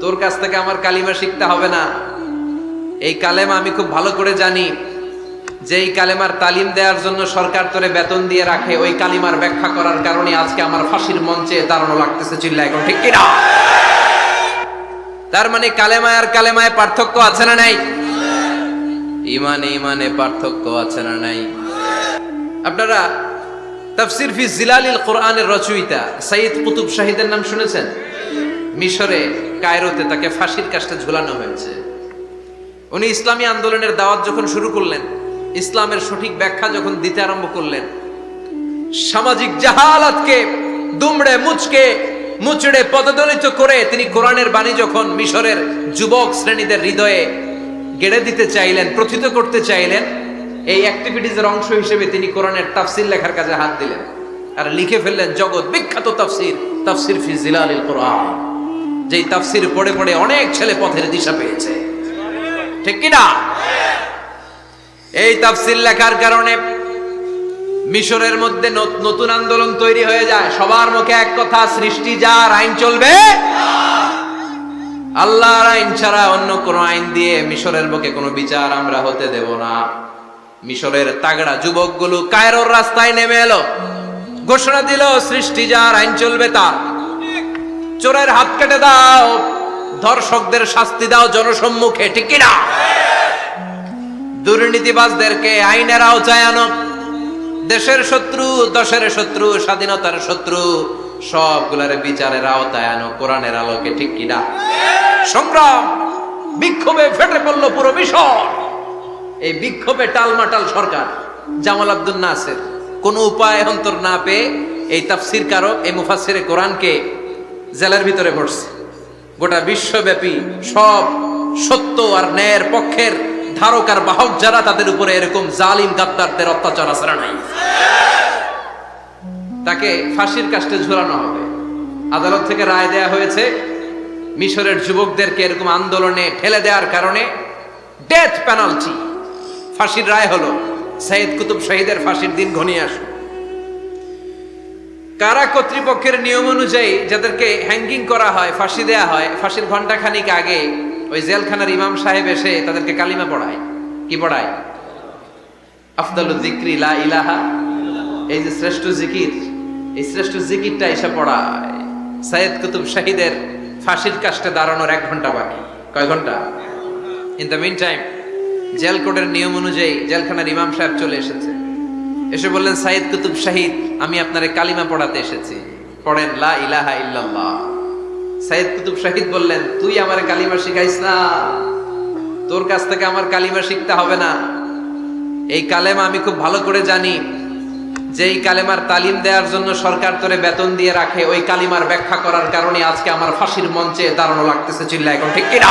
তোর কাছ থেকে আমার কালিমা শিখতে হবে না। এই কালেমা আমি খুব ভালো করে জানি। যে এই কালেমার তালিম দেওয়ার জন্য সরকার তোরে বেতন দিয়ে রাখে, ওই কালিমার ব্যাখ্যা করার কারণে আজকে আমার ফাঁসির মঞ্চে দাঁড়ানো লাগতেছে চিল্লা এখন ঠিক কিনা? তার মানে কালেমায় আর কালেমায় পার্থক্য আছে না নাই? ইমানে ইমানে পার্থক্য আছে না নাই? আপনারা তাফসির ফি জিলালিল কোরআনের রচয়িতা সাইয়দ কুতুব শাহিদের নাম শুনেছেন? মিশরে, কায়রোতে তাকে ফাঁসির কাজটা ঝুলানো হয়েছে। উনি ইসলামী আন্দোলনের দাওয়াত যখন শুরু করলেন, ইসলামের সঠিক ব্যাখ্যা যখন দিতে আরম্ভ করলেন, সামাজিক জাহালাতকে, দুমড়ে মুচকে, মুচড়ে পদদলিত করে তিনি কোরআনের বাণী যখন মিশরের যুবক শ্রেণীদের হৃদয়ে গেড়ে দিতে চাইলেন, প্রথিত করতে চাইলেন, এই অ্যাক্টিভিটিজের অংশ হিসেবে তিনি কোরআনের তাফসির লেখার কাজে হাত দিলেন। আর লিখে ফেললেন জগৎ বিখ্যাত তাফসির তাফসির ফি জিলালিল কোরআন। যেই তাফসির পড়ে পড়ে অনেক ছেলে পথের দিশা পেয়েছে। ঠিক কিনা? এই তাফসির লেখার কারণে মিশরের মধ্যে নতুন আন্দোলন তৈরি হয়ে যায়। সবার মুখে এক কথা, সৃষ্টি যার আইন চলবে, আল্লাহর আইন ছাড়া অন্য কোন আইন দিয়ে মিশরের বুকে কোনো বিচার আমরা হতে দেব না। মিশরের তাগড়া যুবকগুলো কায়রোর রাস্তায় নেমে এলো। ঘোষণা দিল, সৃষ্টি যার আইন চলবে তার। চোরের হাত কেটে দাও। ধর্ষকদের শাস্তি দাও জনসম্মুখে, ঠিক কিনা? দুর্নীতিবাজদেরকে আইনের আওতায় আনো। দেশের শত্রু, দশের শত্রু, স্বাধীনতার শত্রু, সবগুলার বিচারের আওতায় আনো, কোরআনের আলোকে, ঠিক কিনা? সংগ্রাম, বিক্ষোভে ফেটে পড়ল পুরো মিশর। এই বিক্ষোভে টালমাটাল সরকার, জামাল আব্দুল নাসের। কোন উপায় অন্তর না পেয়ে এই তাফসির কারক এই মুফাসিরে কোরআনকে জেলার ভিতরে পড়ছে। গোটা বিশ্বব্যাপী সব সত্য আর ন্যায়ের পক্ষের ধারক আর বাহক যারা তাদের উপরে এরকম জালিম গাদ্দারদের অত্যাচার আসারা নাই? তাকে ফাঁসির কাস্টে ঝুলানো হবে। আদালত থেকে রায় দেয়া হয়েছে, মিশরের যুবকদেরকে এরকম আন্দোলনে ঠেলে দেওয়ার কারণে ডেথ পেনাল্টি ফাঁসির রায় হলো সাইদ কুতুব শহীদের ফাঁসির দিন ঘনিয়ে আসুন কারা কর্তৃপক্ষের নিয়ম অনুযায়ী যাদেরকে হ্যাঙ্গিং করা হয়, ফাঁসি দেয়া হয়, ফাঁসির ঘণ্টা খানিক আগে ওই জেলখানার ইমাম সাহেব এসে তাদেরকে কালিমা পড়ায়। কি পড়ায়? আফদালু জিক্রি লা ইলাহা, এই যে শ্রেষ্ঠ জিকির, এই শ্রেষ্ঠ জিকিরটা এসে পড়ায়। সাইদ কুতুব শাহিদের ফাঁসির কাস্টে দাঁড়ানোর এক ঘণ্টা বাকি। কয় ঘণ্টা in the mean time jail কোডের নিয়ম অনুযায়ী জেলখানার ইমাম সাহেব চলে এসেছে। এসে বললেন সাইদ কুতুব শাহিদ, আমি আপনারে কালিমা পড়াতে এসেছি। পড়েন, লা ইলাহা ইল্লাল্লাহ। সাইদ কুতুব শাহিদ বললেন, তুই আমার কালিমা শিখাইস না। তোর কাছ থেকে আমার কালিমা শিখতে হবে না। এই কালেমা আমি খুব ভালো করে জানি। যে এই কালেমার তালিম দেওয়ার জন্য সরকার তোরে বেতন দিয়ে রাখে, ওই কালিমার ব্যাখ্যা করার কারণে আজকে আমার ফাঁসির মঞ্চে দাঁড়ানো লাগতেছে চিল্লা এখন ঠিক কিনা?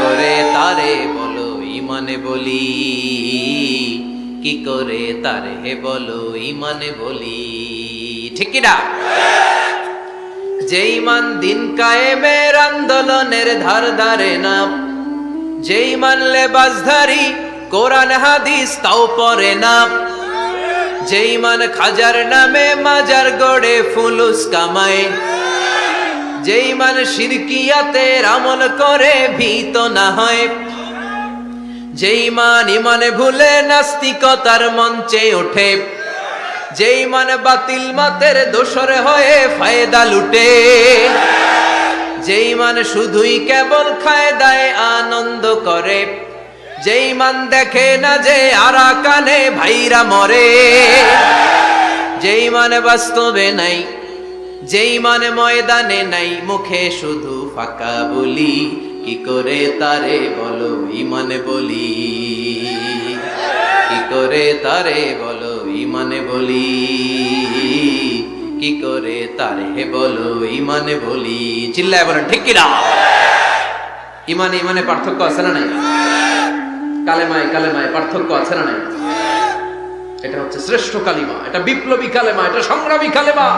করে তারে বলো, ইমানে বলি? কি করে তারে বলো, ইমানে বলি? ঠিক না যে ইমান দিন কায়েমের আন্দোলনের ধার ধারে না, যেই মানলে বাজধারী কোরআন, হাদিস তাও পরে না, যেই মান খাজার নামে মাজার গড়ে ফুলুস কামায় যেই মান শিরকিয়াতে আমল করে, ভীত না হয়। যেই মান ইমানে ভুলে, নাস্তিকতার মঞ্চে ওঠে। যেই মান বাতিল মাতের দোসরে হয়ে ফায়দা লুটে। যেই মান শুধুই কেবল খায় দায় আনন্দ করে। যেই মান দেখে না যে আরা কানে ভাইরা মরে। যেই মানে বাস্তবে নাই যেই মানে ময়দানে নাই, মুখে শুধু ফাঁকা বলি, কি করে তারে বলো ইমানে বলি? কি করে তারে বলো ইমানে বলি? কি করে তারে বলো ইমানে বলি? চিল্লায় বলেন, ঠিক কিনা? ইমানে ইমানে পার্থক্য আছে না নাই? কালেমায় কালেমায় পার্থক্য আছে না নাই? এটা হচ্ছে শ্রেষ্ঠ কালিমা, এটা বিপ্লবী কালেমা, এটা সংগ্রামী কালেমা।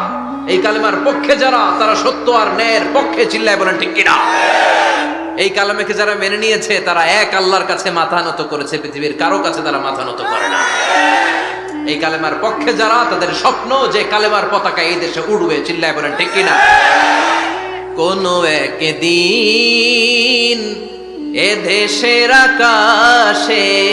এই কালেমার পক্ষে যারা, তারা সত্য আর ন্যায়ের পক্ষে চিল্লায় বলেন ঠিক কিনা? এই কালেমাকে যারা মেনে নিয়েছে, তারা এক আল্লাহর কাছে মাথা নত করেছে, পৃথিবীর কারও কাছে তারা মাথা নত করে না। এই কালেমার পক্ষে যারা, তাদের স্বপ্ন যে কালেমার পতাকা এই দেশে উড়বে, চিল্লায় বলেন ঠিক কিনা? কোন একদিন এ দেশের আকাশে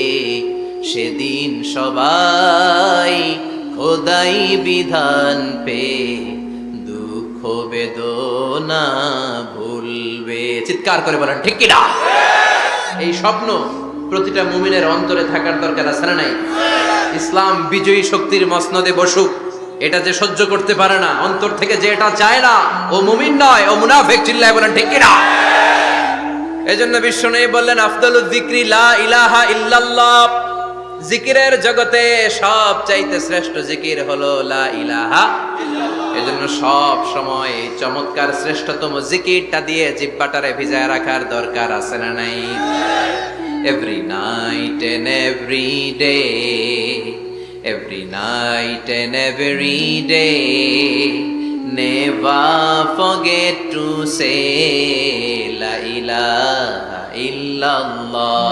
সেদিন সবাই খোদাই বিধান পে, দুঃখ বেদনা ভুলবে। চিৎকার করে বলেন, ঠিক কিনা? এই স্বপ্ন প্রতিটা মুমিনের অন্তরে থাকার দরকার আছে না নাই? ইসলাম বিজয়ী শক্তির মসনদে বসুক। এটা যে সহ্য করতে পারে না, অন্তর থেকে যে এটা চায় না, ও মুমিন নয়, ও মুনাফেক চিল্লায় বলেন, ঠিক কিনা? এজন্য বিশ্ব নেই বললেন আফদলুল যিকরি লা ইলাহা ইল্লাল্লাহ। জিকিরের জগতে সব চাইতে শ্রেষ্ঠ জিকির হলো লা ইলাহা এজন্য সব সময় চমৎকার শ্রেষ্ঠতম জিকিরটা দিয়ে জিব্বাটারে ভিজায় রাখার দরকার আছে না নাই every night and every day every night and every day Never forget to say, La ilaha illallah.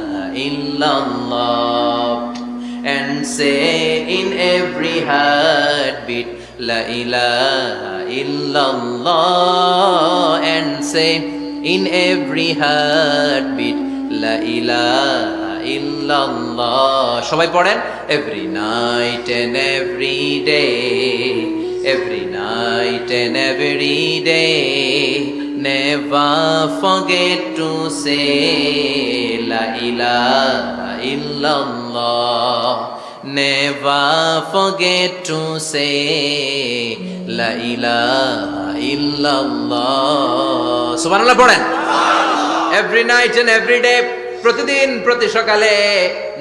illallah and say in every heartbeat La ilaha illallah and say in every heartbeat La ilaha illallah সবাই পড়েন every night and every day every night and every day never forget to say la ilaha illallah never forget to say la ilaha illallah সুবহানাল্লাহ পড়েন every night and every day প্রতিদিন প্রতি সকালে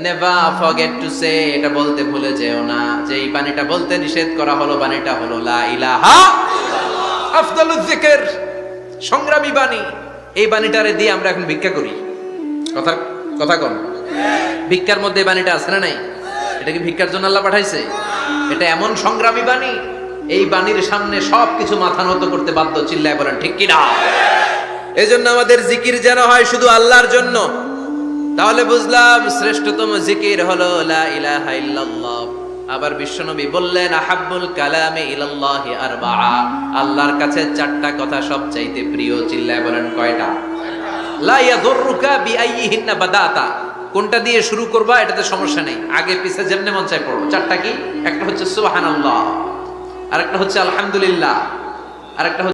never forget to সে এটা বলতে ভুলে যেও না যে এই পানিটা বলতে নিষেধ করা হলো পানিটা হলো লা ইলাহা আফদালুজ জিকির সংগ্রামী বাণী, এই বাণীটারে দিয়ে আমরা এখন ভিক্ষা করি। কথা কথা কোন। ভিক্ষার মধ্যে এই বাণীটা আছে না নাই? এটা কি ভিক্ষার জন্য আল্লাহ পাঠাইছে? এটা এমন সংগ্রামী বাণী, এই বাণীর সামনে সবকিছু মাথা নত করতে বাধ্য, চিল্লায় বলেন, ঠিক কিনা? জন্য আমাদের জিকির যেন হয় শুধু আল্লাহর জন্য। তাহলে বুঝলাম শ্রেষ্ঠতম জিকির হলো লা ইলাহা ইল্লাল্লাহ। আবার বিশ্বনবী বললেন, আহাব্বুল কালামে ইলাল্লাহি আরবাআ। আল্লাহর কাছে চারটা কথা সবচাইতে প্রিয় চিল্লায় বলেন কয়টা? লা ইয়াদুররুকা বিআইয়িহিন্না বাদাতা। কোনটা দিয়ে শুরু করবা, এটাতে সমস্যা নেই। আগে পিছে যেমনে মন চাই পড়ো। চারটা কি? একটা হচ্ছে সুবহানাল্লাহ, আরেকটা হচ্ছে আলহামদুলিল্লাহ, আরেকটা